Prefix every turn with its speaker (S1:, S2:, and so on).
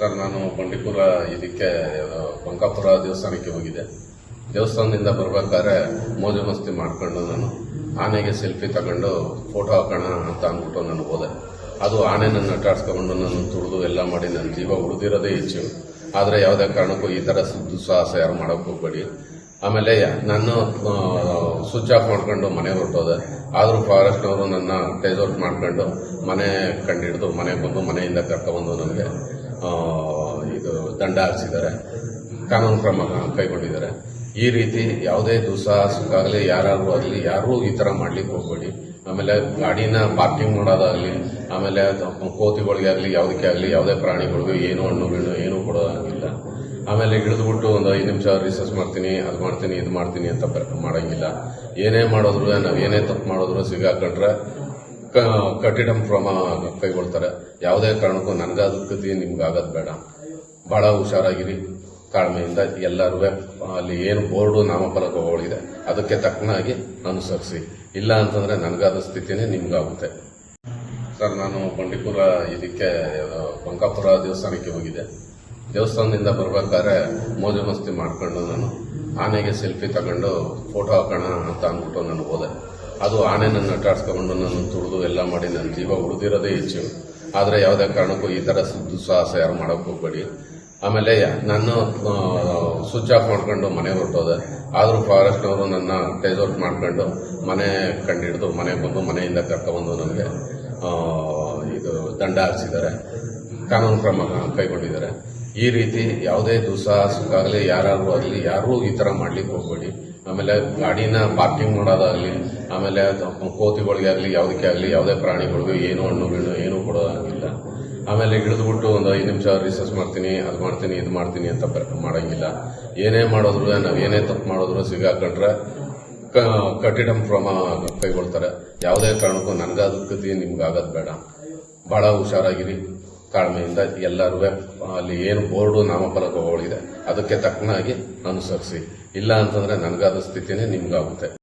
S1: Sir, ನಾನು ಬಂಡೀಪುರ ಇದಕ್ಕೆ ಬಂಕಾಪುರ ದೇವಸ್ಥಾನಕ್ಕೆ ಹೋಗಿದ್ದೆ. ದೇವಸ್ಥಾನದಿಂದ ಬರಬೇಕಾದ್ರೆ ಮೋಜು ಮಸ್ತಿ ಮಾಡ್ಕೊಂಡು ನಾನು ಆನೆಗೆ ಸೆಲ್ಫಿ ತಗೊಂಡು ಫೋಟೋ ಹಾಕೋಣ ಅಂತ ಅಂದ್ಬಿಟ್ಟು ನಾನು ಹೋದೆ. ಅದು ಆನೆ ನನ್ನ ಅಟ್ಟಾಡ್ಸ್ಕೊಂಡು ನಾನು ತುಳಿದು ಎಲ್ಲ ಮಾಡಿ ನನ್ನ ಜೀವ ಉಳಿದಿರೋದೇ ಹೆಚ್ಚು. ಆದರೆ ಯಾವುದೇ ಕಾರಣಕ್ಕೂ ಈ ಥರ ದುಸ್ಸಾಹಸ ಯಾರು ಮಾಡೋಕೆ ಹೋಗ್ಬೇಡಿ. ಆಮೇಲೆ ನಾನು ಸ್ವಿಚ್ ಆಫ್ ಮಾಡ್ಕೊಂಡು ಮನೆ ಹೊರಟೋದೆ. ಆದರೂ ಫಾರೆಸ್ಟ್ನವರು ನನ್ನ ಟೇಜ್ ಔಟ್ ಮಾಡ್ಕೊಂಡು ಮನೆ ಕಂಡಿಡಿದು ಮನೆಗೆ ಬಂದು ಮನೆಯಿಂದ ಕರ್ಕೊಬಂದು ನನಗೆ ಇದು ದಂಡ ಹಾಕ್ಸಿದ್ದಾರೆ. ಕಾನೂನು ಕ್ರಮ ಕೈಗೊಂಡಿದ್ದಾರೆ. ಈ ರೀತಿ ಯಾವುದೇ ದುಸ್ಸಾಹಸಕ್ಕಾಗಲಿ ಯಾರಾದ್ರೂ ಆಗಲಿ, ಯಾರೂ ಈ ಥರ ಮಾಡ್ಲಿಕ್ಕೆ ಹೋಗ್ಬೇಡಿ. ಆಮೇಲೆ ಗಾಡಿನ ಪಾರ್ಕಿಂಗ್ ಮಾಡೋದಾಗಲಿ, ಆಮೇಲೆ ಕೋತಿಗಳಿಗೆ ಆಗಲಿ, ಯಾವುದಕ್ಕೆ ಆಗಲಿ, ಯಾವುದೇ ಪ್ರಾಣಿಗಳಿಗೂ ಏನು ಹಣ್ಣು ಗಿಣ್ಣು ಏನೂ ಕೊಡೋದಾಗಿಲ್ಲ ಆಮೇಲೆ ಇಳಿದ್ಬಿಟ್ಟು ಒಂದು ಐದು ನಿಮಿಷ ರಿಸರ್ಚ್ ಮಾಡ್ತೀನಿ, ಅದು ಮಾಡ್ತೀನಿ, ಇದು ಮಾಡ್ತೀನಿ ಅಂತ ಮಾಡೋಂಗಿಲ್ಲ. ಏನೇ ಮಾಡಿದ್ರು, ನಾವು ಏನೇ ತಪ್ಪು ಮಾಡಿದ್ರು ಸಿಗಾಕೊಂಡ್ರೆ ಕಠಿಣ ಕ್ರಮ ಕೈಗೊಳ್ತಾರೆ. ಯಾವುದೇ ಕಾರಣಕ್ಕೂ ನನಗಾದ ಕೃತಿ ನಿಮ್ಗೆ ಆಗೋದು ಬೇಡ. ಬಹಳ ಹುಷಾರಾಗಿರಿ. ತಾಳ್ಮೆಯಿಂದ ಎಲ್ಲರೂ ಅಲ್ಲಿ ಏನು ಬೋರ್ಡು ನಾಮಫಲಕಗಳಿದೆ, ಅದಕ್ಕೆ ತಕ್ಕನಾಗಿ ಅನುಸರಿಸಿ. ಇಲ್ಲ ಅಂತಂದ್ರೆ ನನಗಾದ ಸ್ಥಿತಿನೇ ನಿಮ್ಗಾಗುತ್ತೆ. ಸರ್, ನಾನು ಬಂಡೀಪುರ ಇದಕ್ಕೆ ಬಂಕಾಪುರ ದೇವಸ್ಥಾನಕ್ಕೆ ಹೋಗಿದ್ದೆ. ದೇವಸ್ಥಾನದಿಂದ ಬರಬೇಕಾದ್ರೆ ಮೋಜು ಮಸ್ತಿ ಮಾಡ್ಕೊಂಡು ನಾನು ಆನೆಗೆ ಸೆಲ್ಫಿ ತಗೊಂಡು ಫೋಟೋ ಹಾಕೋಣ ಅಂತ ಅಂದ್ಬಿಟ್ಟು ನಾನು ಹೋದೆ. ಅದು ಆನೆ ನನ್ನ ಅಟ್ಟಾಡ್ಸ್ಕೊಂಡು ನಾನು ತುಳಿದು ಎಲ್ಲ ಮಾಡಿ ನನ್ನ ಜೀವ ಉಳಿದಿರೋದೇ ಹೆಚ್ಚು. ಆದರೆ ಯಾವುದೇ ಕಾರಣಕ್ಕೂ ಈ ಥರ ದುಸ್ಸಾಹಸ ಯಾರು ಮಾಡೋಕೆ ಹೋಗ್ಬೇಡಿ. ಆಮೇಲೆ ನಾನು ಸ್ವಿಚ್ ಆಫ್ ಮಾಡ್ಕೊಂಡು ಮನೆ ಹೊರಟೋದೆ. ಆದರೂ ಫಾರೆಸ್ಟ್ನವರು ನನ್ನ ಟೇಜ್ ಮಾಡ್ಕೊಂಡು ಮನೆ ಕಂಡಿಡಿದು ಮನೆಗೆ ಬಂದು ಮನೆಯಿಂದ ಕರ್ಕೊಂಡ್ಬಂದು ನನಗೆ ಇದು ದಂಡ ಹಾಕ್ಸಿದ್ದಾರೆ ಕಾನೂನು ಕ್ರಮ ಕೈಗೊಂಡಿದ್ದಾರೆ. ಈ ರೀತಿ ಯಾವುದೇ ದುಸ್ಸಾಹಸಕ್ಕಾಗಲಿ ಯಾರಾದ್ರೂ ಆಗಲಿ, ಯಾರೂ ಈ ಥರ ಮಾಡ್ಲಿಕ್ಕೆ ಹೋಗ್ಬೇಡಿ. ಆಮೇಲೆ ಗಾಡಿನ ಪಾರ್ಕಿಂಗ್ ಮಾಡೋದಾಗಲಿ, ಆಮೇಲೆ ಕೋತಿಗಳಿಗೆ ಆಗಲಿ, ಯಾವುದಕ್ಕೆ ಆಗಲಿ, ಯಾವುದೇ ಪ್ರಾಣಿಗಳಿಗೂ ಏನು ಹಣ್ಣು, ಗಿಣ್ಣು ಏನೂ ಕೊಡೋದಾಗಿಲ್ಲ. ಆಮೇಲೆ ಇಳಿದ್ಬಿಟ್ಟು ಒಂದು ಐದು ನಿಮಿಷ ರಿಸರ್ಚ್ ಮಾಡ್ತೀನಿ, ಅದು ಮಾಡ್ತೀನಿ, ಇದು ಮಾಡ್ತೀನಿ ಅಂತ ಮಾಡೋಂಗಿಲ್ಲ ಮಾಡಂಗಿಲ್ಲ. ಏನೇ ಮಾಡಿದ್ರು, ನಾವು ಏನೇ ತಪ್ಪು ಮಾಡಿದ್ರು ಸಿಗಾಕೊಂಡ್ರೆ ಕ- ಕಠಿಣ ಕ್ರಮ ಕೈಗೊಳ್ತಾರೆ. ಯಾವುದೇ ಕಾರಣಕ್ಕೂ ನನಗಾದ ಗತಿ ನಿಮ್ಗೆ ಆಗೋದು ಬೇಡ. ಭಾಳ ಹುಷಾರಾಗಿರಿ. ತಾಳ್ಮೆಯಿಂದ ಎಲ್ಲರೂ ಅಲ್ಲಿ ಏನು ಬೋರ್ಡು ನಾಮಫಲಕಗಳಿದೆ ಅದಕ್ಕೆ ತಕ್ಕನಾಗಿ ಅನುಸರಿಸಿ. ಇಲ್ಲ ಅಂತಂದ್ರೆ ನನಗಾದ ಸ್ಥಿತಿನೇ ನಿಮ್ಗಾಗುತ್ತೆ.